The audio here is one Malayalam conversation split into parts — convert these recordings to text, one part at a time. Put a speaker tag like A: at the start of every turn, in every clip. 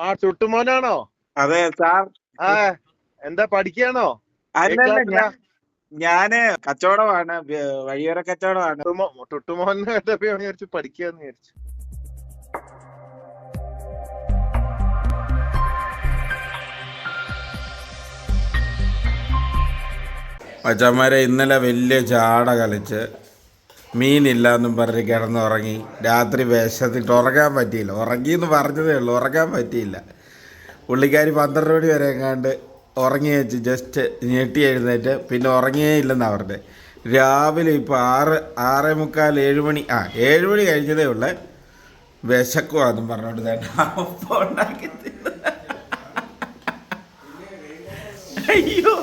A: ആ ചുട്ടുമോനാണോ?
B: അതെ സാർ.
A: ആ എന്താ പഠിക്കാണോ
B: അല്ലല്ല ഞാൻ കച്ചവടമാണ് വഴിയോര കച്ചവടമാണ്.
A: ഞാൻ വിചാരിച്ചു പഠിക്കാന്ന് വിചാരിച്ചു.
C: മച്ചന്മാരെ ഇന്നലെ വലിയ ചാട കളിച്ച് മീനില്ല എന്നും പറഞ്ഞ് കിടന്നുറങ്ങി. രാത്രി വിശത്തിട്ട് ഉറങ്ങാൻ പറ്റിയില്ല. ഉറങ്ങി എന്ന് പറഞ്ഞതേ ഉള്ളൂ. ഉറങ്ങാൻ പറ്റിയില്ല. പുള്ളിക്കാരി പന്ത്രണ്ട് മണി വരെ എങ്ങാണ്ട് ഉറങ്ങി വെച്ച് ജസ്റ്റ് ഞെട്ടി എഴുന്നേറ്റ്. പിന്നെ ഉറങ്ങിയേ ഇല്ലെന്നാണ് പറഞ്ഞത് രാവിലെ ഇപ്പോൾ ആറ് ആറേ മുക്കാൽ ഏഴ് മണി ആ ഏഴ് മണി കഴിഞ്ഞതേ ഉള്ളേ. വിശക്കുവാന്നും പറഞ്ഞോണ്ട് തന്നെ ഉണ്ടാക്കി. അയ്യോ.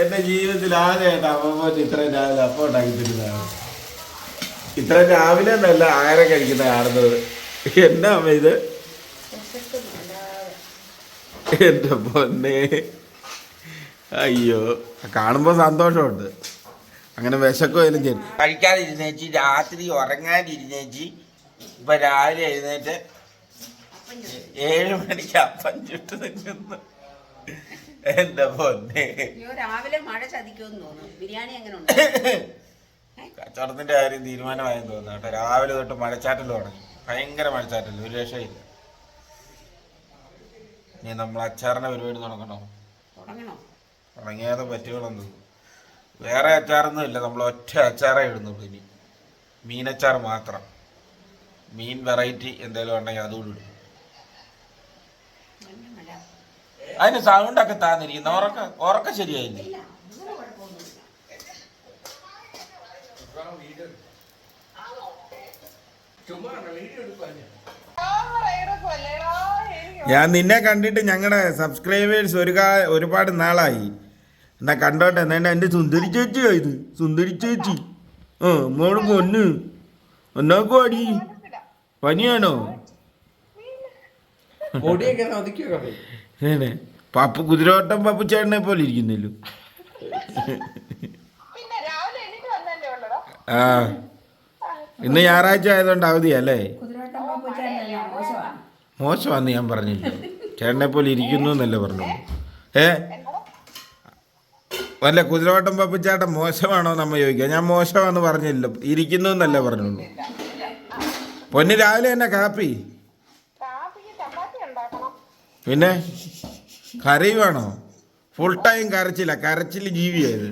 C: എന്റെ ജീവിതത്തിൽ ആദ്യമായിട്ട് അമ്മമ്മ ഇത്രയും രാവിലെ അപ്പം ഉണ്ടാക്കി തരുന്നതാണ് ഇത്രയും രാവിലെ നല്ല ആഹാരം കഴിക്കുന്ന കാണുന്നത്. എന്നാ അമ്മ ഇത്? എന്റെ പൊന്നെ. അയ്യോ. കാണുമ്പോ സന്തോഷമുണ്ട്. അങ്ങനെ വിശക്കുകയും ചെയ്യും കഴിക്കാതിരുന്നേച്ചി രാത്രി ഉറങ്ങാതിരുന്നേച്ചി. ഇപ്പൊ രാവിലെ എഴുന്നേറ്റ് ഏഴ് മണിക്ക് അപ്പം ചുട്ട് നിൽക്കുന്നു എന്റെ പൊന്നെ.
D: രാവിലെ മഴ ചതിക്കുമെന്ന് തോന്നുന്നു. ബിരിയാണി എങ്ങനെ ഉണ്ട്
C: കച്ചവടത്തിന്റെ കാര്യം തീരുമാനമായെന്ന് തോന്നുന്നു കേട്ടോ. രാവിലെ തൊട്ട് മഴച്ചാറ്റൽ തുടങ്ങി. ഭയങ്കര മഴച്ചാറ്റൽ ഒരു രക്ഷയില്ല. ഇനി നമ്മൾ അച്ചാറിന്റെ പരിപാടി തുടങ്ങണോ?
D: തുടങ്ങണോ?
C: തുടങ്ങിയാതെ പറ്റുകളെന്ന് വേറെ അച്ചാറൊന്നും ഇല്ല. നമ്മൾ ഒറ്റ അച്ചാറേ ഇടുന്നുള്ളൂ ഇനി. മീനച്ചാർ മാത്രം. മീൻ വെറൈറ്റി എന്തെങ്കിലും ഉണ്ടെങ്കിൽ അതുകൂടി ഇടും. അതിന് സൗണ്ടൊക്കെ താന്നിരിക്കുന്നു. ഉറക്ക ഉറക്ക ശരിയായില്ലേ
D: ഇല്ല അങ്ങനെ കുഴപ്പമൊന്നുമില്ല
C: ഞാൻ നിന്നെ കണ്ടിട്ട് ഞങ്ങളുടെ സബ്സ്ക്രൈബേഴ്സ് ഒരു കാ- ഒരുപാട് നാളായി. എന്നാ കണ്ടോട്ടെ എന്നാ എന്റെ സുന്ദരി ചേച്ചിയാ ഇത്. സുന്ദരി ചേച്ചി. ആ മോൾ പൊന്ന്. ഒന്നാക്കു അടി. പനിയാണോ? പപ്പു കുതിരോട്ടം പപ്പു ചേട്ടനെ പോലെ ഇരിക്കുന്നല്ലോ. ആ. ഇന്ന് ഞായറാഴ്ച ആയതുകൊണ്ട് അവധിയല്ലേ
D: കുതിരവട്ടം പാപ്പുച്ചാൻ മോശമാണ്
C: മോശമാന്ന് ഞാൻ പറഞ്ഞില്ല? ചേട്ടനെ പോലെ ഇരിക്കുന്നു എന്നല്ലേ പറഞ്ഞു ഏ? അല്ല കുതിരവട്ടം പപ്പിച്ചാട്ടം മോശമാണോ നമ്മ ചോദിക്കുക. ഞാൻ മോശമാണെന്ന് പറഞ്ഞില്ല. ഇരിക്കുന്നു എന്നല്ലേ പറഞ്ഞുള്ളൂ. പൊന്നി രാവിലെ തന്നെ കാപ്പി? പിന്നെ? കറി വേണോ? ഫുൾ ടൈം കരച്ചില്ല കരച്ചിൽ ജീവിയായത്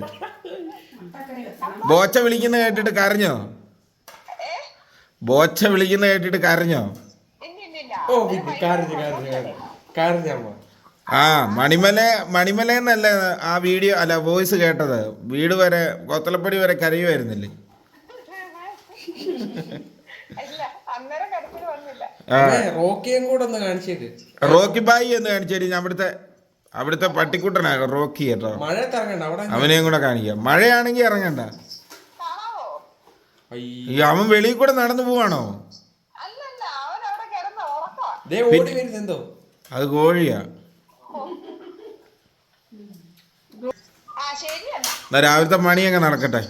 C: ബോച്ച വിളിക്കുന്ന കേട്ടിട്ട് കരഞ്ഞോ? ബോച്ച വിളിക്കുന്ന കേട്ടിട്ട് കരഞ്ഞോ?
E: ഓ പിന്നെ കരഞ്ഞു കരഞ്ഞു കരഞ്ഞു. കരഞ്ഞമ്മ
C: ആ മണിമല മണിമല എന്നല്ല ആ വീഡിയോ അല്ല വോയിസ് കേട്ടത്. വീട് വരെ കൊത്തലപ്പടി വരെ കരയുമായിരുന്നില്ലേ?
E: റോക്കിയും കൂടെ ഒന്ന് കാണിച്ചേക്ക്
C: റോക്കി ബായി എന്ന് കാണിച്ചു അവിടുത്തെ അവിടുത്തെ പട്ടിക്കുട്ടനാണ് റോക്കി കേട്ടോ. അവനെയും കൂടെ കാണിക്കാം. മഴയാണെങ്കിൽ ഇറങ്ങണ്ട.
E: അയ്യ.
C: അവൻ വെളിയിൽ കൂടെ നടന്നു പോവാണോ?
E: ദേ ഓടി വരുന്നു എന്തോ?
C: അത് കോഴിയാ. എന്നാ രാവിലത്തെ മണിയൊക്കെ നടക്കട്ടെ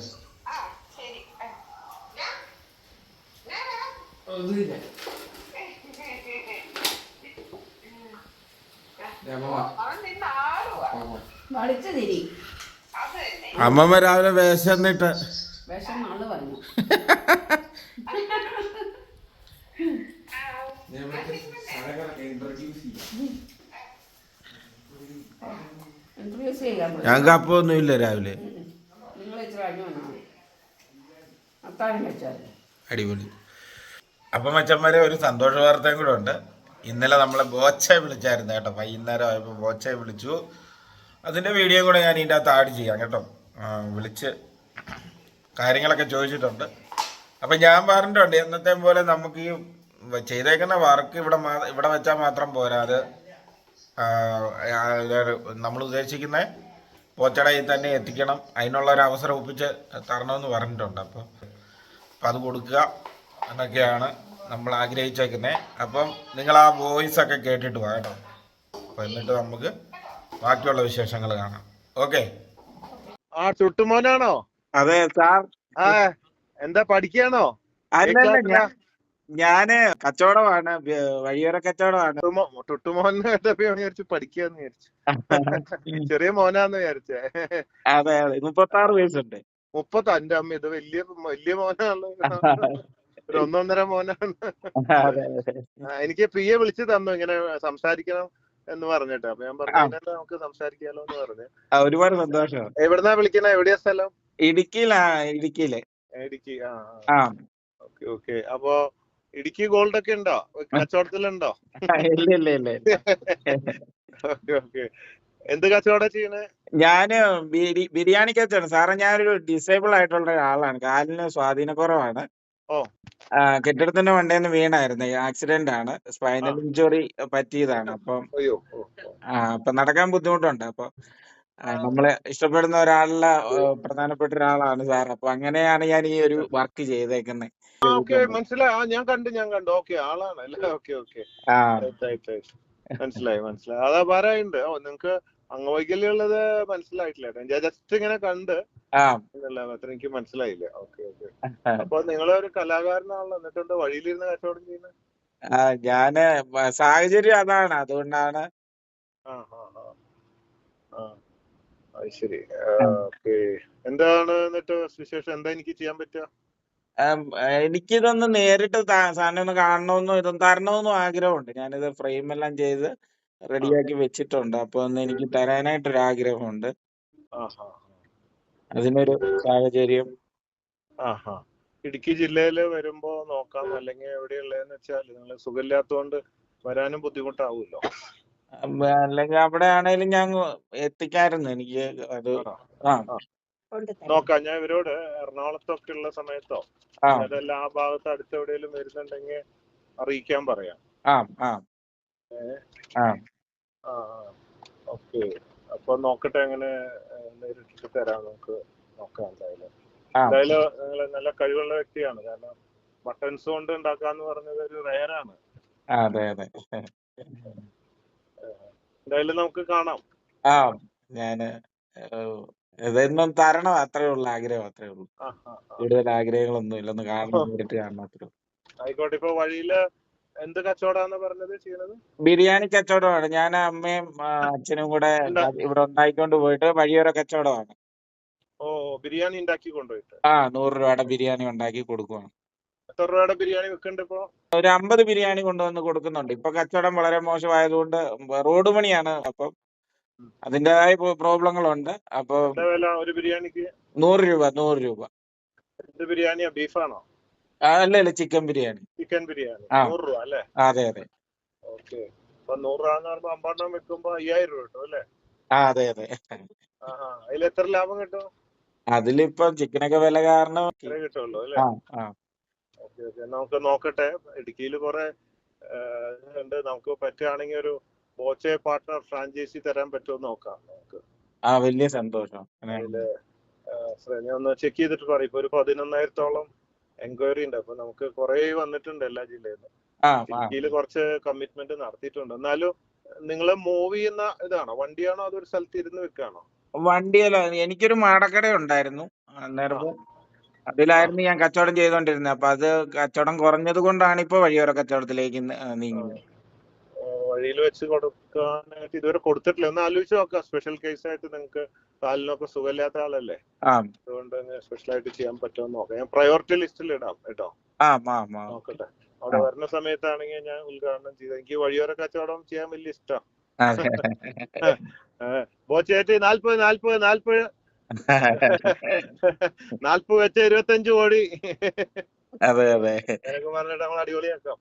E: ഒന്നുമില്ല. ദേ അമ്മ വാ. അമ്മ.
D: വളിച്ചു തിരി
C: അമ്മമ്മ രാവിലെ
D: വേഷം പോയി
C: ഞങ്ങൾക്ക് അപ്പൊന്നും ഒന്നുമില്ല രാവിലെ. അടിപൊളി. അപ്പം മച്ചന്മാരെ ഒരു സന്തോഷ വാർത്തയും കൂടെ ഉണ്ട്. ഇന്നലെ നമ്മളെ ബോച്ചയെ വിളിച്ചായിരുന്നു കേട്ടോ. വൈകുന്നേരം ആയപ്പോൾ ബോച്ചയെ വിളിച്ചു. അതിന്റെ വീഡിയോ കൂടെ ഞാൻ ഇതിന്റെ അകത്ത് ആഡ് ചെയ്യാം കേട്ടോ. വിളിച്ച് കാര്യങ്ങളൊക്കെ ചോദിച്ചിട്ടുണ്ട്. അപ്പം ഞാൻ പറഞ്ഞിട്ടുണ്ട് എന്നത്തെ പോലെ നമുക്ക് ഈ ചെയ്തേക്കുന്ന വർക്ക് ഇവിടെ ഇവിടെ വെച്ചാൽ മാത്രം പോരാ. അത് നമ്മൾ ഉദ്ദേശിക്കുന്ന പോച്ചടയിൽ തന്നെ എത്തിക്കണം. അതിനുള്ള ഒരു അവസരം ഒപ്പിച്ച് തരണമെന്ന് പറഞ്ഞിട്ടുണ്ട്. അപ്പോൾ അപ്പം അത് കൊടുക്കുക എന്നൊക്കെയാണ് നമ്മൾ ആഗ്രഹിച്ചേക്കുന്നത് അപ്പം നിങ്ങൾ ആ വോയിസ് ഒക്കെ കേട്ടിട്ട് വാ കേട്ടോ. അപ്പം എന്നിട്ട് നമുക്ക് ബാക്കിയുള്ള വിശേഷങ്ങൾ കാണാം. ഓക്കെ
A: ആ ചുട്ടുമോനാണോ?
B: അതെ സാർ.
A: ആ എന്താ പഠിക്കാണോ
B: അല്ലല്ല
C: ഞാൻ കച്ചവടമാണ് വഴിയോര കച്ചവടമാണ്.
A: ഞാൻ വിചാരിച്ചു പഠിക്കാന്ന് വിചാരിച്ചു. ചെറിയ മോനാന്ന് വിചാരിച്ചേ.
C: അതെ അതെ മുപ്പത്തി ആറ് വയസ്സുണ്ട്.
A: മുപ്പത്തി അന്റെ അമ്മ ഇത് വലിയ വലിയ ഒരു ഒന്നൊന്നര മോനാണ്. എനിക്ക് പ്രിയെ വിളിച്ചു തന്നു ഇങ്ങനെ സംസാരിക്കണം. എന്ന് പറഞ്ഞിട്ട് അപ്പൊ ഞാൻ പറഞ്ഞു നമുക്ക് സംസാരിക്കാലോ എന്ന് പറഞ്ഞു.
C: ഒരുപാട് സന്തോഷം.
A: എവിടുന്നാ വിളിക്കണ എവിടെയാ സ്ഥലം?
C: ഇടുക്കിയിലാ ഇടുക്കിയിൽ.
A: ഇടുക്കി ആ ഓക്കെ ഓക്കെ. അപ്പൊ ഇടുക്കി ഗോൾഡ് ഒക്കെ ഉണ്ടോ? കച്ചവടത്തിലുണ്ടോ?
C: ഇല്ല ഇല്ല ഇല്ല
A: ഓക്കെ ഓക്കെ. എന്ത് കച്ചവടം ചെയ്യണേ
C: ഞാൻ ബിരി- ബിരിയാണി കച്ചവടം സാറേ ഞാനൊരു ഡിസേബിൾ ആയിട്ടുള്ള ഒരാളാണ്. കാലിന് സ്വാധീനക്കുറവാണ്
A: ഓ.
C: ആ, കെട്ടിടത്തിന്റെ നിന്ന് വീണായിരുന്നു. ആക്സിഡന്റ് ആണ്. സ്പൈനൽ ഇഞ്ചുറി പറ്റിയതാണ്. അപ്പം
A: അയ്യോ ഓ, ഓ.
C: ആ അപ്പൊ നടക്കാൻ ബുദ്ധിമുട്ടുണ്ട്. അപ്പൊ ആ, നമ്മളെ ഇഷ്ടപ്പെടുന്ന ഒരാളിലെ പ്രധാനപ്പെട്ട ഒരാളാണ് സാർ. അപ്പൊ അങ്ങനെയാണ് ഞാൻ ഈ ഒരു വർക്ക് ചെയ്തേക്കുന്നത്
A: ആ ഓക്കെ മനസ്സിലായി. ആ ഞാൻ കണ്ടു ഞാൻ കണ്ടു. ഓക്കെ ആളാണ്. അല്ലേ? Okay okay.
C: ആ.
A: മനസ്സിലായി മനസ്സിലായി. അതാ പറയുന്നുണ്ട്. ഓ നിങ്ങക്ക് അംഗവൈകല്യം ഉള്ളത് മനസ്സിലായിട്ടില്ല ഞാൻ ജസ്റ്റ് ഇങ്ങനെ കണ്ട് അത്ര എനിക്ക് മനസ്സിലായില്ല. ഓക്കെ ഓക്കെ അപ്പൊ നിങ്ങളെ ഒരു കലാകാരനാണല്ലോ. എന്നിട്ട് എന്താ വഴിയിലിരുന്ന് കച്ചവടം ചെയ്യുന്നത്
C: ഞാൻ സാഹചര്യം അതാണ്. അതുകൊണ്ടാണ്
A: ശരി. എന്താണ് എന്നിട്ട് വിശേഷം? എന്താ എനിക്ക് ചെയ്യാൻ പറ്റുക?
C: എനിക്കിതൊന്ന് നേരിട്ട് സാധനം ഒന്ന് കാണണമെന്നും ഇതൊന്ന് തരണമെന്നും ആഗ്രഹമുണ്ട്. ഞാനിത് ഫ്രെയിം എല്ലാം ചെയ്ത് റെഡിയാക്കി വെച്ചിട്ടുണ്ട്. അപ്പൊ ഒന്ന് എനിക്ക് തരാനായിട്ട്
A: ഒരു ആഗ്രഹമുണ്ട്
C: അതിനൊരു സാഹചര്യം.
A: ഇടുക്കി ജില്ലയിൽ വരുമ്പോ നോക്കാം. അല്ലെങ്കിൽ എവിടെയുള്ളതെന്ന് വെച്ചാൽ നിങ്ങൾ സുഖമില്ലാത്തതുകൊണ്ട് വരാനും ബുദ്ധിമുട്ടാവുമല്ലോ.
C: അല്ലെങ്കിൽ അവിടെ ആണെങ്കിലും ഞാൻ എത്തിക്കായിരുന്നു. എനിക്ക് അത്
A: ആ. നോക്കാം. ഞാൻ ഇവരോട് എറണാകുളത്തൊക്കെ ഉള്ള സമയത്തോ അതല്ല ആ ഭാഗത്ത് അടുത്ത് എവിടെയെങ്കിലും വരുന്നുണ്ടെങ്കിൽ അറിയിക്കാൻ പറയാം.
C: ആ. ആ
A: ഓക്കെ. അപ്പൊ നോക്കട്ടെ എങ്ങനെ ഏഹ്, നേരിട്ടിട്ട് തരാം നമുക്ക് നോക്കാം എന്തായാലും. എന്തായാലും നിങ്ങൾ നല്ല കഴിവുള്ള വ്യക്തിയാണ്. കാരണം ബട്ടൺസ് കൊണ്ട് ഉണ്ടാക്കാന്ന് പറഞ്ഞത് ഒരു റയറാണ്
C: അതെ അതെ.
A: എന്തായാലും നമുക്ക് കാണാം.
C: ആ ഞാൻ ഇതൊന്നും തരണം. അത്രേ ഉള്ളു ആഗ്രഹം അത്രേ ഉള്ളു. കൂടുതൽ ആഗ്രഹങ്ങളൊന്നും ഇല്ല. ഒന്ന് കാണണം നേരിട്ട് കാണണം അത്രേ.
A: ആയിക്കോട്ടെ. ഇപ്പൊ വഴിയിൽ എന്ത് കച്ചവടമാണ് പറഞ്ഞത് ചെയ്യണത്?
C: ബിരിയാണി കച്ചവടമാണ്. ഞാൻ അമ്മയും അച്ഛനും കൂടെ? ഇവിടെ ഉണ്ടാക്കിക്കൊണ്ട് പോയിട്ട് വഴിയോര കച്ചവടമാണ്.
A: ഓ ബിരിയാണി ഉണ്ടാക്കി കൊണ്ടുപോയിട്ട്?
C: ആ നൂറ് രൂപയുടെ ബിരിയാണി ഉണ്ടാക്കി കൊടുക്കുവാണ്.
A: എത്ര രൂപയുടെ ബിരിയാണി വെക്കുന്നുണ്ട് ഇപ്പോ?
C: ഒരു അമ്പത് ബിരിയാണി കൊണ്ടുവന്ന് കൊടുക്കുന്നുണ്ട്. ഇപ്പൊ കച്ചവടം വളരെ മോശമായതുകൊണ്ട് റോഡ് പണിയാണ് അപ്പം അതിന്റെതായ പ്രോബ്ലങ്ങളുണ്ട്. അപ്പൊ
A: ഒരു ബിരിയാണിക്ക്?
C: നൂറ് രൂപ നൂറ് രൂപ.
A: ബിരിയാണിയാ? ബീഫാണോ?
C: അല്ല അല്ല ചിക്കൻ ബിരിയാണി.
A: ചിക്കൻ ബിരിയാണി. നൂറ് രൂപ അല്ലേ?
C: അതെ അതെ.
A: ഓക്കെ. അപ്പൊ നൂറ് രൂപ എന്ന് പറയുമ്പോ അമ്പെണ്ണം വെക്കുമ്പോ അയ്യായിരം രൂപ കിട്ടും അല്ലേ?
C: അതെ അതെ.
A: അതിൽ എത്ര ലാഭം കിട്ടും?
C: അതിലിപ്പം ചിക്കനൊക്കെ വില കാരണം
A: കിട്ടുമല്ലോ അല്ലേ? Okay okay. നമുക്ക് നോക്കട്ടെ. ഇടുക്കിയിൽ കുറെ ഉണ്ട്. നമുക്ക് പറ്റുകയാണെങ്കിൽ ഒരു ബോച്ചെ പാർട്ട്ണർ ഫ്രാഞ്ചൈസി തരാൻ പറ്റുമോ നോക്കാം നമുക്ക്.
C: ആ വലിയ സന്തോഷം.
A: ഒന്ന് ചെക്ക് ചെയ്തിട്ട് പറയും. ഇപ്പൊ ഒരു പതിനൊന്നായിരത്തോളം എൻക്വയറി ഉണ്ട്. അപ്പൊ നമുക്ക് കുറെ വന്നിട്ടുണ്ട് എല്ലാ
C: ജില്ലയിൽ
A: ഇടുക്കിയിൽ കുറച്ച് കമ്മിറ്റ്മെന്റ് നടത്തിയിട്ടുണ്ട്. എന്നാലും നിങ്ങൾ മൂവ് ചെയ്യുന്ന ഇതാണോ? വണ്ടിയാണോ അതൊരു സ്ഥലത്ത് ഇരുന്ന് വെക്കാണോ?
C: വണ്ടിയല്ല എനിക്കൊരു മാടക്കട ഉണ്ടായിരുന്നു. അന്നേരം അതിലായിരുന്നു ഞാൻ കച്ചവടം ചെയ്തോണ്ടിരുന്നത്. അപ്പൊ അത് കച്ചവടം കുറഞ്ഞത് കൊണ്ടാണ് ഇപ്പൊ വഴിയോര കച്ചവടത്തിലേക്ക് നീങ്ങുന്നത്.
A: വഴിയിൽ വെച്ച് കൊടുക്കാനായിട്ട് ഇതുവരെ കൊടുത്തിട്ടില്ല. ഒന്ന് ആലോചിച്ച് നോക്കാം. സ്പെഷ്യൽ കേസ് ആയിട്ട് നിങ്ങൾക്ക് കാലിനൊക്കെ സുഖമില്ലാത്ത ആളല്ലേ? അതുകൊണ്ട് സ്പെഷ്യൽ ആയിട്ട് ചെയ്യാൻ പറ്റുമോ നോക്കാം. ഞാൻ പ്രയോറിറ്റി ലിസ്റ്റിൽ ഇടാം കേട്ടോ. നോക്കട്ടെ. അവിടെ വരുന്ന സമയത്താണെങ്കിൽ ഞാൻ ഉദ്ഘാടനം ചെയ്ത് എനിക്ക് വഴിയോര കച്ചവടം ചെയ്യാൻ വലിയ ഇഷ്ടം.
C: അതെ.
A: നാൽപ്പത് നാല്പത് നാല്പത് നാല്പത്. വെച്ച ഇരുപത്തി ഇരുപത്തഞ്ച് കോടി.
C: അതെ അതെ.
A: എനിക്ക് പറഞ്ഞിട്ട് നമ്മൾ അടിപൊളിയാക്കാം.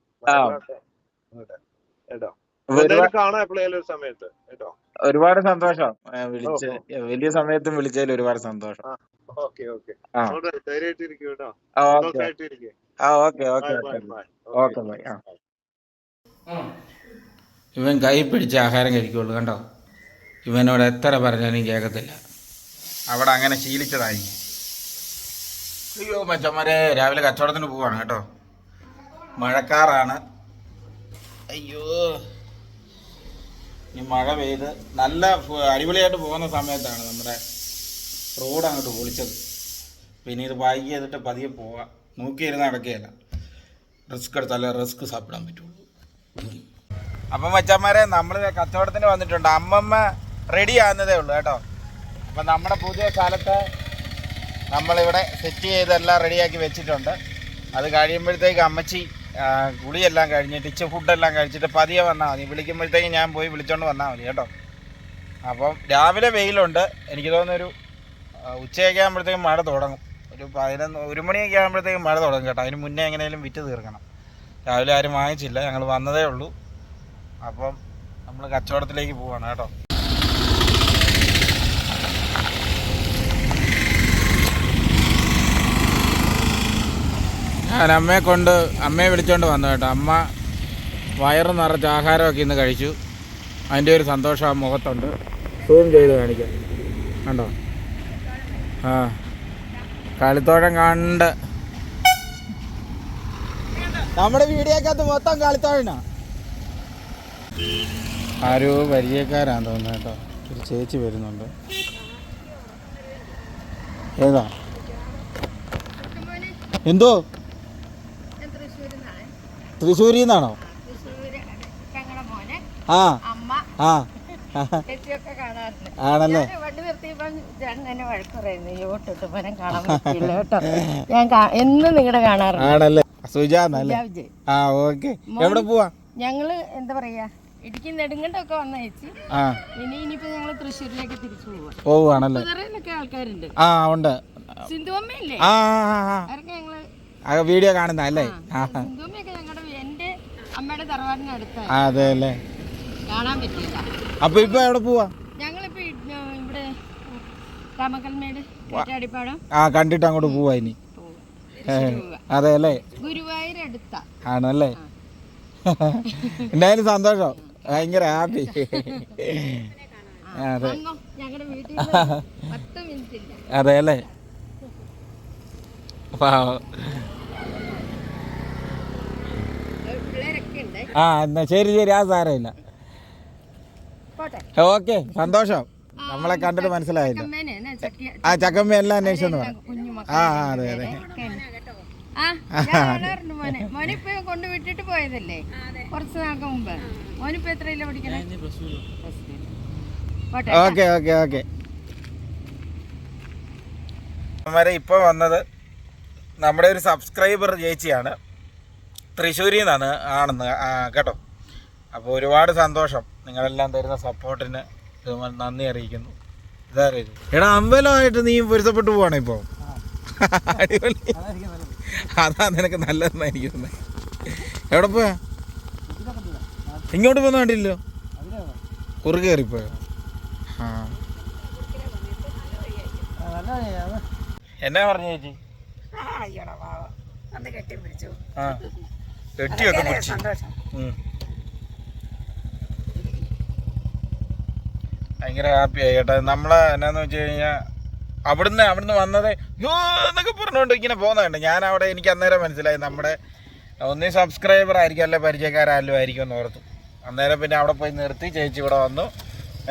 A: കേട്ടോ. കാണാം എപ്പോഴേലും ഒരു സമയത്ത് കേട്ടോ?
C: ഒരുപാട് സന്തോഷം. വിളിച്ച വലിയ സമയത്തും വിളിച്ചതിൽ ഒരുപാട് സന്തോഷം.
A: Okay okay.
C: ആ.
A: ധൈര്യമായിട്ടിരിക്കും കേട്ടോ.
C: ആ, ഓക്കെ.
A: സന്തോഷമായിട്ടിരിക്കും
C: ആ okay okay
A: bye bye
C: okay.
A: Bye
C: okay bye ആ.
F: ഇവൻ കൈ പിടിച്ച് ആഹാരം കഴിക്കുള്ളൂ കണ്ടോ? ഇവനോട് എത്ര പറഞ്ഞാലും കേൾക്കത്തില്ല അവിടെ അങ്ങനെ ശീലിച്ചതായി. അയ്യോ മച്ചന്മാരെ രാവിലെ കച്ചവടത്തിന് പോവാണ് കേട്ടോ. മഴക്കാറാണ്. അയ്യോ. ഈ മഴ പെയ്ത് നല്ല അടിപൊളിയായിട്ട് പോകുന്ന സമയത്താണ് നമ്മുടെ റോഡ് അങ്ങോട്ട് പൊളിച്ചത്. പിന്നെ ഇത് ബൈക്ക് ചെയ്തിട്ട് പതിയെ പോവാം. നോക്കിയിരുന്ന് നടക്കുകയല്ല
C: റിസ്ക് എടുത്താലേ റിസ്ക് സാപ്പിടാൻ പറ്റുള്ളൂ. അപ്പം മച്ചന്മാരെ നമ്മൾ കച്ചവടത്തിന് വന്നിട്ടുണ്ട്. അമ്മമ്മ റെഡി ആകുന്നതേ ഉള്ളൂ കേട്ടോ. അപ്പം നമ്മുടെ പുതിയ സ്ഥലത്ത് നമ്മളിവിടെ സെറ്റ് ചെയ്തെല്ലാം റെഡിയാക്കി വെച്ചിട്ടുണ്ട്. അത് കഴിയുമ്പോഴത്തേക്ക് അമ്മച്ചി ആ, കുളിയെല്ലാം കഴിഞ്ഞിട്ട് ഇച്ച ഫുഡെല്ലാം കഴിച്ചിട്ട് പതിയെ വന്നാൽ മതി. വിളിക്കുമ്പോഴത്തേക്ക് ഞാൻ പോയി വിളിച്ചോണ്ട് വന്നാൽ മതി കേട്ടോ. അപ്പം രാവിലെ വെയിലുണ്ട്. എനിക്ക് തോന്നുന്നൊരു ഉച്ചയൊക്കെ ആകുമ്പോഴത്തേക്കും മഴ തുടങ്ങും. ഒരു പതിനൊന്ന് ഒരു മണിയൊക്കെ ആകുമ്പോഴത്തേക്കും മഴ തുടങ്ങും കേട്ടോ. അതിന് മുന്നേ എങ്ങനെയാലും വിറ്റ് തീർക്കണം. രാവിലെ ആരും വാങ്ങിച്ചില്ല. ഞങ്ങൾ വന്നതേ ഉള്ളൂ. അപ്പം നമ്മൾ കച്ചവടത്തിലേക്ക് പോവാണ് കേട്ടോ. ഞാൻ അമ്മയെ കൊണ്ട് അമ്മയെ വിളിച്ചോണ്ട് വന്നു കേട്ടോ. അമ്മ വയറ് നിറച്ച് ആഹാരമൊക്കെ ഇന്ന് കഴിച്ചു. അതിന്റെ ഒരു സന്തോഷം ആ മുഖത്തുണ്ട്. സൂം ചെയ്ത് കാണിക്കാം. കണ്ടോ? ആ. കളിത്തോഴം കണ്ട്. നമ്മുടെ വീഡിയോക്കകത്ത് മൊത്തം കളിത്തോഴനാ ആരോ പരിചയക്കാരാന്ന് തോന്നുന്നു കേട്ടോ. ഒരു ചേച്ചി വരുന്നുണ്ട്. ഏതാ? എന്തോ? തൃശ്ശൂരിൽ നിന്നാണോ ആ. ആ. ആണല്ലേ?
G: ഞാൻ എന്നും നിങ്ങളുടെ കാണാറുണ്ട്.
C: ആണല്ലേ? സുജാന്നല്ലേ ആ ഓക്കെ. എവിടെ പോവാ?
G: ഞങ്ങൾ എന്താ പറയാ ഇടുക്കി നെടുങ്കണ്ടൊക്കെ
C: വന്നയച്ചു.
G: ഇനി ഇനിയിപ്പോ ഞങ്ങൾ തൃശ്ശൂരിലേക്ക് തിരിച്ചു പോവാ.
C: പോവുകയാണല്ലേ?
G: കുതിരയിലൊക്കെ ആൾക്കാരുണ്ട്.
C: ആ ഉണ്ട്.
G: സിന്ധുവമ്മയില്ലേ
C: ആ ഞങ്ങൾ വീഡിയോ കാണുന്ന അല്ലേ ആ.
G: സിന്ധുവമ്മയൊക്കെ ഞങ്ങളുടെ അമ്മയുടെ
C: അതെ അല്ലേ?
G: കാണാൻ
C: അപ്പൊ ഇപ്പൊ എവിടെ പോവാ?
G: ഞങ്ങളിപ്പോ ഇവിടെ രാമക്കൽമേട്
C: ആ കണ്ടിട്ട് അങ്ങോട്ട് പോവാ ഇനി. അതെ അല്ലേ?
G: ഗുരുവായൂർ അടുത്താ.
C: ആണല്ലേ എന്തായാലും സന്തോഷം. ഭയങ്കര ഹാപ്പി. അതെ. അതെ അല്ലേ? പാവം.
G: പിള്ളേരൊക്കെ ഉണ്ട്
C: ആ എന്നാ ശരി ശരി. ആ സാരമില്ല. ഓക്കെ സന്തോഷം. നമ്മളെ കണ്ടിട്ട് മനസ്സിലായില്ല. ആ ചക്കമ്മ എല്ലാം അന്വേഷിച്ചെന്ന്
G: പറഞ്ഞു.
C: ആ ആ, അതെ അതെ.
G: ആ ഞാൻ കാണാറുണ്ട് മോനെ മോനെ. ഇപ്പൊ കൊണ്ട് വിട്ടിട്ട് പോയതല്ലേ? കുറച്ച് നാൾക്ക് മുമ്പ്. മോനിപ്പോ എത്രയില്ല പഠിക്കണേ പോട്ടെ
C: ഓക്കെ ഓക്കെ ഓക്കെ. വരെ ഇപ്പോൾ വന്നത് നമ്മുടെ ഒരു സബ്സ്ക്രൈബർ ചേച്ചിയാണ്. തൃശ്ശൂരിൽ നിന്നാണ് ആണെന്ന് കേട്ടോ. അപ്പോൾ ഒരുപാട് സന്തോഷം. നിങ്ങളെല്ലാം തരുന്ന സപ്പോർട്ടിന് നന്ദി അറിയിക്കുന്നു. എടാ അമ്പലമായിട്ട് നീ പൊരുത്തപ്പെട്ടു പോവാണ് ഇപ്പോൾ അടിപൊളി അതാ നിനക്ക് നല്ലതെന്നായിരിക്കും എനിക്ക് തോന്നുന്നത്. എവിടെ പോയാ? ഇങ്ങോട്ട് പോകുന്ന വേണ്ടിയില്ലോ കുറുകെ കയറിപ്പോയോ? ആ. എന്നാ പറഞ്ഞു ചേച്ചി? ആ. കെട്ടിയൊക്കെ പിടിച്ചു. ഭയങ്കര ഹാപ്പിയായി കേട്ടോ. നമ്മളെ എന്നാന്ന് വെച്ച് കഴിഞ്ഞാൽ അവിടുന്ന് അവിടുന്ന് വന്നത് യോ എന്നൊക്കെ പറഞ്ഞുകൊണ്ട് ഇങ്ങനെ പോകുന്നുണ്ട് ഞാൻ അവിടെ എനിക്ക് അന്നേരം മനസ്സിലായി നമ്മുടെ ഒന്നീ സബ്സ്ക്രൈബർ ആയിരിക്കും അല്ലെ പരിചയക്കാരാലും ആയിരിക്കും എന്ന് ഓർത്തു. അന്നേരം പിന്നെ അവിടെ പോയി നിർത്തി ചേച്ചി ഇവിടെ വന്നു.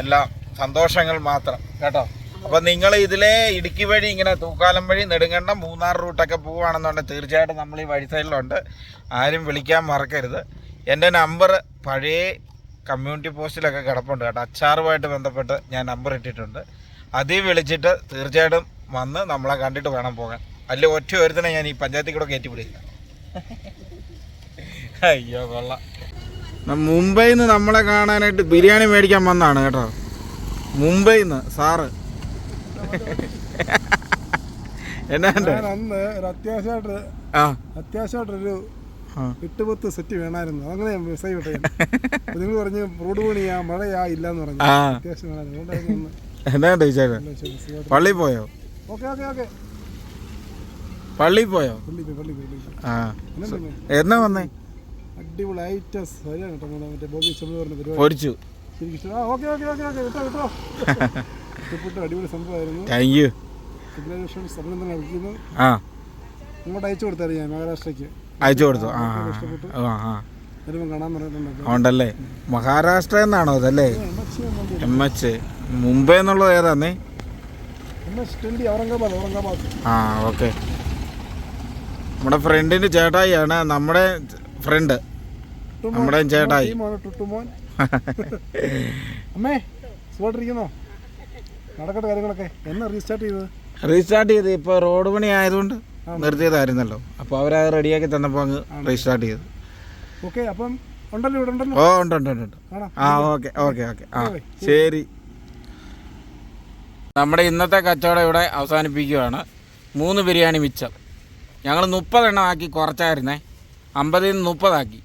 C: എല്ലാം സന്തോഷങ്ങൾ മാത്രം. കേട്ടോ? അപ്പോൾ നിങ്ങൾ ഇതിലെ ഇടുക്കി വഴി ഇങ്ങനെ തൂക്കാലം വഴി നെടുങ്കണ്ടം മൂന്നാർ റൂട്ടൊക്കെ പോവുകയാണെന്നുണ്ടെങ്കിൽ തീർച്ചയായിട്ടും നമ്മൾ ഈ വഴി സൈഡിലുണ്ട്. ആരും വിളിക്കാൻ മറക്കരുത്. എന്റെ നമ്പർ പഴയ കമ്മ്യൂണിറ്റി പോസ്റ്റിലൊക്കെ കിടപ്പുണ്ട് കേട്ടോ. അച്ചാറുമായിട്ട് ബന്ധപ്പെട്ട് ഞാൻ നമ്പർ ഇട്ടിട്ടുണ്ട്. അതിൽ വിളിച്ചിട്ട് തീർച്ചയായിട്ടും വന്ന് നമ്മളെ കണ്ടിട്ട് വേണം പോകാൻ. അല്ല ഒറ്റ ഒരുത്തനെ ഞാൻ ഈ പഞ്ചായത്തിൽ കൂടെ കയറ്റി വിടില്ല. അയ്യോ കൊള്ളാം. മുംബൈയിൽ നിന്ന് നമ്മളെ കാണാനായിട്ട് ബിരിയാണി മേടിക്കാൻ വന്നാണ് കേട്ടോ. മുംബൈയിൽ നിന്ന് സാറ്. എന്നാ?
H: അന്ന് ഒരു അത്യാവശ്യമായിട്ട് അത്യാവശ്യമായിട്ടൊരു. എട്ടുപത്ത് സെറ്റ് വേണമായിരുന്നു അങ്ങനെ ഞാൻ മെസ്സേജ് വിട്ടേ. നിങ്ങൾ പറഞ്ഞ് റോഡ് പണിയാ മഴയാ ഇല്ലാന്ന് പറഞ്ഞു. അത്യാവശ്യം വേണമായിരുന്നു അതുകൊണ്ടായിരുന്നു
C: എന്നാ വിശേഷം പള്ളിയിൽ പോയോ?
H: Okay okay okay. പള്ളി പോയോ? പള്ളി പള്ളി
C: ആ.
H: എന്നാ?
C: വന്നേ?
H: അടിപൊളി ഐറ്റം ശരിയാണ് കേട്ടോ മറ്റേ ബോബി ചെമ്മി പറഞ്ഞ പരിപാടി. Okay okay okay okay. കേട്ടോ കേട്ടോ ഇഷ്ടപ്പെട്ടു അടിപൊളി സംഭവമായിരുന്നു.
C: താങ്ക് യു ആ.
H: ഇങ്ങോട്ട് അയച്ചു കൊടുത്തായിരുന്നു ഞാൻ മഹാരാഷ്ട്രയ്ക്ക്.
C: അയച്ചു കൊടുത്തു. ആ ഉണ്ടല്ലേ? മഹാരാഷ്ട്ര എന്നാണോ അതല്ലേ? എം എച്ച് മുംബൈ എന്നുള്ളത് ഏതാന്നേ? ആ ഓക്കെ. നമ്മുടെ ഫ്രണ്ടിന്റെ ചേട്ടായിയാണ് നമ്മുടെ ഫ്രണ്ട്. നമ്മുടെ ചേട്ടായി.
H: അമ്മേ സുഖമായിട്ടിരിക്കുന്നോ? നടക്കട്ടെ കാര്യങ്ങളൊക്കെ. എന്നാ റീസ്റ്റാർട്ട് ചെയ്തത്?
C: റീസ്റ്റാർട്ട് ചെയ്ത്. ഇപ്പോൾ റോഡ് പണി ആയതുകൊണ്ട് നിർത്തിയതായിരുന്നല്ലോ. അപ്പോൾ അവരത് റെഡിയാക്കി തന്നപ്പോൾ അങ്ങ് റീസ്റ്റാർട്ട് ചെയ്തു.
H: ഓക്കെ അപ്പം ഉണ്ടല്ലോ ഇവിടെ ഉണ്ടല്ലോ?
C: ഓ ഉണ്ട് ഉണ്ട് ഉണ്ട് ഉണ്ട്. ആ ഓക്കെ ഓക്കെ ഓക്കെ. ആ ശരി. നമ്മുടെ ഇന്നത്തെ കച്ചവടം ഇവിടെ അവസാനിപ്പിക്കുകയാണ്. മൂന്ന് ബിരിയാണി മിച്ചം. ഞങ്ങൾ മുപ്പതെണ്ണം ആക്കി കുറച്ചായിരുന്നേ. അമ്പതിൽ നിന്ന് മുപ്പതാക്കി.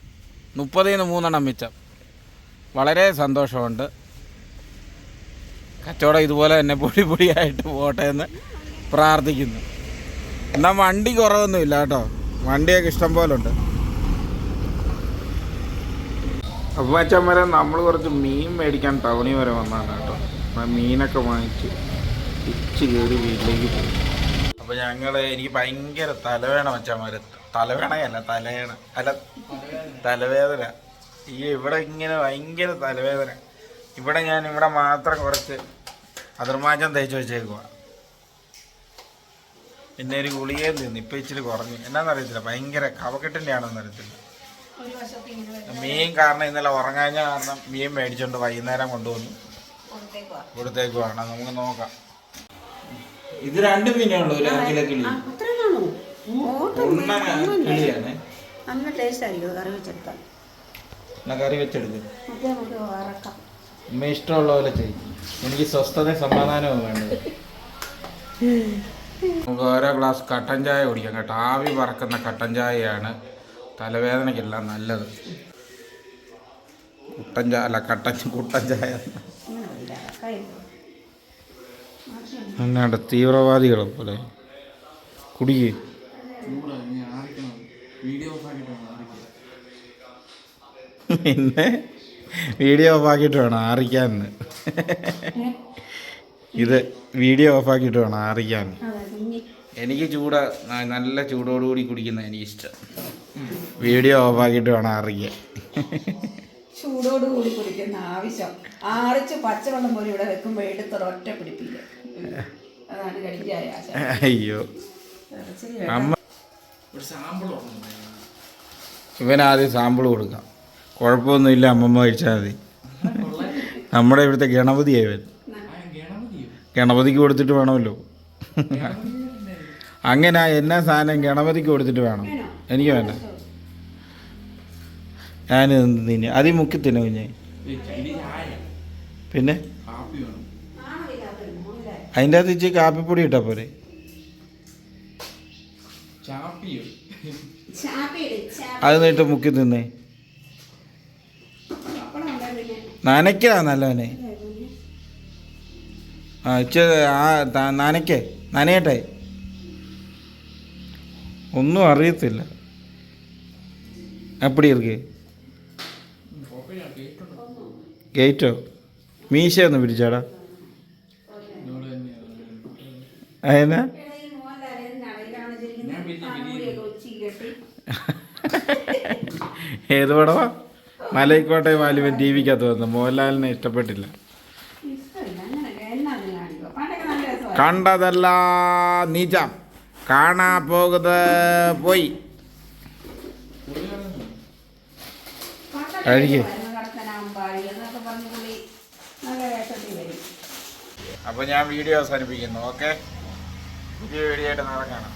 C: മുപ്പതിൽ നിന്ന് മൂന്നെണ്ണം മിച്ചം. വളരെ സന്തോഷമുണ്ട്. കച്ചവടം ഇതുപോലെ തന്നെ പൊടി പൊടിയായിട്ട് പോട്ടെ എന്ന് പ്രാർത്ഥിക്കുന്നു. എന്നാൽ വണ്ടി കുറവൊന്നുമില്ല കേട്ടോ. വണ്ടിയൊക്കെ ഇഷ്ടം പോലെ ഉണ്ട് അപ്പോൾ അച്ഛൻ വരെ നമ്മൾ കുറച്ച് മീൻ മേടിക്കാൻ ടൗണി വരെ വന്നതാണ് കേട്ടോ. അപ്പം മീനൊക്കെ വാങ്ങിച്ച് തിരിച്ച് കയറി വീട്ടിലേക്ക് പോകും അപ്പോൾ ഞങ്ങൾ എനിക്ക് ഭയങ്കര തലവേണ അച്ഛന്മാർ തലവേണയല്ല തലവേണ അല്ല തലവേദന. ഈ ഇവിടെ ഇങ്ങനെ ഭയങ്കര തലവേദന. ഇവിടെ ഞാൻ ഇവിടെ മാത്രം കുറച്ച് അതിർമാചം തേച്ച് വെച്ചേക്കുക പിന്നെ ഒരു ഗുളികയും തിന്നു ഇപ്പം ഇച്ചിരി കുറഞ്ഞു. എന്നാന്നറിയത്തില്ല ഭയങ്കര കവക്കെട്ടിന്റെ ആണെന്ന് അറിയത്തില്ല. മീൻ കാരണം ഇന്നലെ ഉറങ്ങാഞ്ഞ കാരണം മീൻ മേടിച്ചോണ്ട് വൈകുന്നേരം കൊണ്ടുവന്നു. കൊടുത്തേക്കുവാണ്. നമുക്ക് നോക്കാം. ഇത് രണ്ട് മീനേ ഉള്ളൂ ഒരു അഞ്ചിലെ കിളി കിളിയാണ്
D: നല്ല ടേസ്റ്റ് ആയിരിക്കും കറി വെച്ചെടുത്താൽ.
C: കറി വെച്ചെടുക്കും? അമ്മ ഇഷ്ടമുള്ള പോലെ ചെയ്യും. എനിക്ക് സ്വസ്ഥതയും സമാധാനവും വേണ്ടത്. നമുക്ക് ഓരോ ഗ്ലാസ് കട്ടൻ ചായ കുടിക്കാം കേട്ടോ. ആവി പറക്കുന്ന കട്ടൻ ചായയാണ് തലവേദനയ്ക്കെല്ലാം നല്ലത്. കുട്ടൻ ചായ അല്ല കട്ടൻ കുട്ടൻ ചായ. എന്നാണ്ട് തീവ്രവാദികളെ പോലെ. കുടിക്ക്. പിന്നെ? വീഡിയോ ഓഫാക്കിയിട്ട് വേണം ആറിക്കാൻ ഇത് വീഡിയോ ഓഫാക്കിയിട്ട് വേണം ആറിക്കാൻ എനിക്ക് ചൂടാ നല്ല ചൂടോടുകൂടി കുടിക്കുന്ന എനിക്ക് ഇഷ്ടം വീഡിയോ ഓഫാക്കിയിട്ട് വേണം ആറിക്കാൻ
D: ചൂടോടുകൂടി കുടിക്കുന്ന ആവശ്യം. ആറിച്ച് പച്ചവെള്ളം പോലും ഇവിടെ വെക്കുമ്പോൾ എടുത്തൊരു ഒറ്റ പിടിപ്പില്ല. അതാണ് കടിക്കായ
C: അയ്യോ. അമ്മ ഇവനാദ്യം സാമ്പിൾ കൊടുക്കാം. കുഴപ്പമൊന്നുമില്ല അമ്മമ്മ കഴിച്ചാൽ മതി. നമ്മുടെ ഇവിടുത്തെ ഗണപതിയായി വരും ഗണപതിക്ക് കൊടുത്തിട്ട് വേണമല്ലോ. അങ്ങനെ എന്നാ സാധനം ഗണപതിക്ക് കൊടുത്തിട്ട് വേണം. എനിക്ക് വേണ്ട. ഞാൻ നിന്ന് അതി മുക്കി തിന്നെ കുഞ്ഞെ. പിന്നെ? അതിന്റെ അകത്ത് ഇച്ചിരി കാപ്പിപ്പൊടി ഇട്ടാ പോരെ. അത് നീട്ട് മുക്കി തിന്നേ. നനയ്ക്കാ നല്ലവനെ. ആ ഇച്ച് ആ നനയ്ക്കേ നനയട്ടെ. ഒന്നും അറിയത്തില്ല. എപ്പടി ഇരിക്കേ? ഗേറ്റോ? മീശ ഒന്ന് പിടിച്ചാടാ അതെന്നാ ഏത് പടവാ? മലൈക്കോട്ടെ വാലിബൻ ടി വിക്കകത്ത് വന്നു. മോഹൻലാലിനെ ഇഷ്ടപ്പെട്ടില്ല. കണ്ടതല്ല നീച്ചാം കാണാ പോകുന്നത് പോയി. കഴിക്കേ അപ്പോൾ ഞാൻ വീഡിയോ അവസാനിപ്പിക്കുന്നു. ഓക്കെ? പുതിയ വീഡിയോ ആയിട്ട് നാളെ കാണാം.